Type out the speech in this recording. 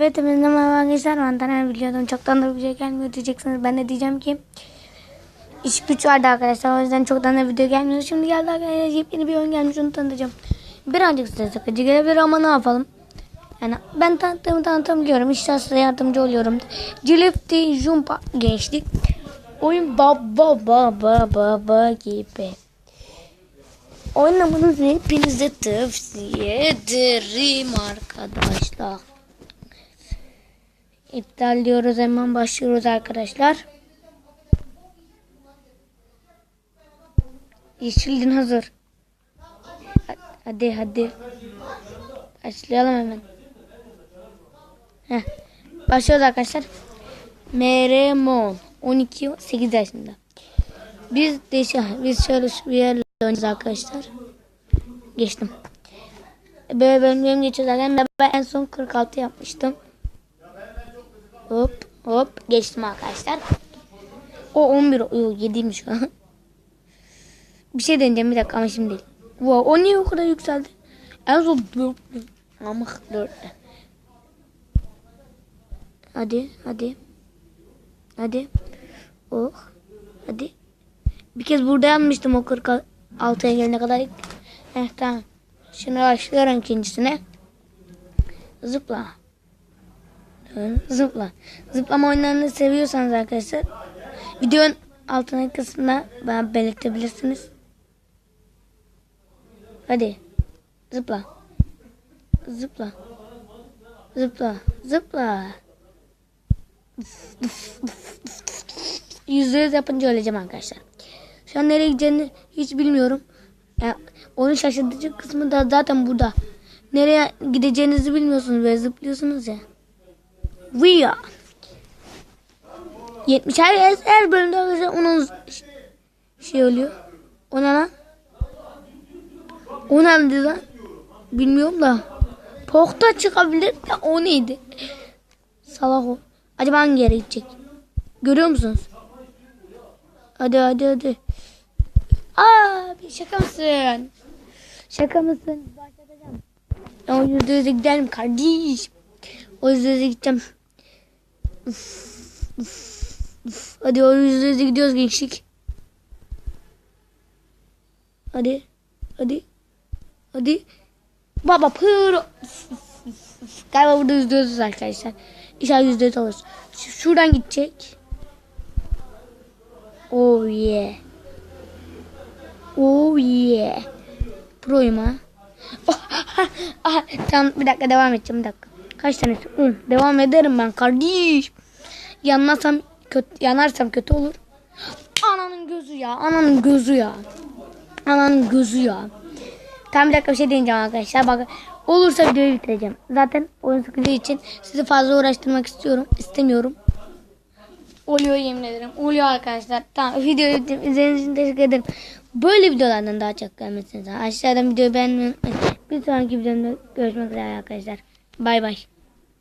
Evet merhaba arkadaşlar. Ben Taner biliyordum. Çoktan da video gelmiyor diyeceksiniz. Ben de diyeceğim ki iş güç vardı arkadaşlar. O yüzden çoktan da video gelmiyor. Şimdi geldi arkadaşlar. Yepyeni bir oyun gelmiş. Onu tanıtacağım. Birazcık size sıkıcı gelebilir ama ne yapalım. Yani ben tanıttığımı tanıtabiliyorum. İşte size yardımcı oluyorum. Cilifti Jumpa geçtik. Oyun baba baba baba gibi. Oynamanızı hepinize tavsiye ederim arkadaşlar. İptal diyoruz hemen başlıyoruz arkadaşlar. Yeşildin hazır. Ha- Hadi hadi. Başlayalım hemen. Heh. Başlıyoruz arkadaşlar. Meremon 12 8 yaşında. Biz de biz şöyle bir yerle arkadaşlar. Geçtim. Böyle bölüm bölüm geçiyoruz zaten. Ben en son 46 yapmıştım. Hop hop geçtim arkadaşlar. O 11 o 7'ymiş o. bir şey deneyeceğim bir dakika ama şimdi değil. Wow, o niye o kadar yükseldi? En son 4. Ama 4. Hadi hadi. Hadi. Oh. Hadi. Bir kez burada yanmıştım o 46'ya gelene kadar. Heh tamam. Şimdi başlıyorum ikincisine. Zıpla. Zıpla. Zıplama oyunlarını seviyorsanız arkadaşlar videonun altına kısmına bana belirtebilirsiniz. Hadi. Zıpla. Zıpla. Zıpla. Zıpla. Yüzde yüz yapınca öleceğim arkadaşlar. Şu an nereye gideceğini hiç bilmiyorum. Yani onun şaşırtıcı kısmı da zaten burada. Nereye gideceğinizi bilmiyorsunuz böyle zıplıyorsunuz ya. Via. 70 her, her bölümde arkadaşlar onun şey oluyor. O ne lan? O neydi lan? Bilmiyorum da. Pokta çıkabilir de o neydi? Salak o. Acaba hangi yere gidecek? Görüyor musunuz? Hadi hadi hadi. Aa bir şaka mısın? Şaka mısın? Ben o yüzde yüze giderim kardeş. O yüzde yüze gideceğim. Uf, uf, uf. Hadi o yüzde gidiyoruz gençlik. Hadi. Hadi. Hadi. Baba pır. Galiba burada yüzde yüz arkadaşlar. İnşallah yüzde yüz alırız. Şuradan gidecek. Oh yeah. Oh yeah. Pro'yum ha. Ah, tamam bir dakika devam edeceğim bir dakika. Kaç tanesi? 10. Devam ederim ben kardeş. Yanmazsam kötü, yanarsam kötü olur. Ananın gözü ya. Ananın gözü ya. Ananın gözü ya. Tam bir dakika bir şey deneyeceğim arkadaşlar. Bak olursa videoyu bitireceğim. Zaten oyun sıkıcı için sizi fazla uğraştırmak istiyorum. istemiyorum. Oluyor yemin ederim. Oluyor arkadaşlar. Tamam videoyu izlediğiniz için teşekkür ederim. Böyle videolardan daha çok gelmesiniz. Aşağıdan videoyu beğenmeyi unutmayın. Bir sonraki videomda görüşmek üzere arkadaşlar. Bay bay.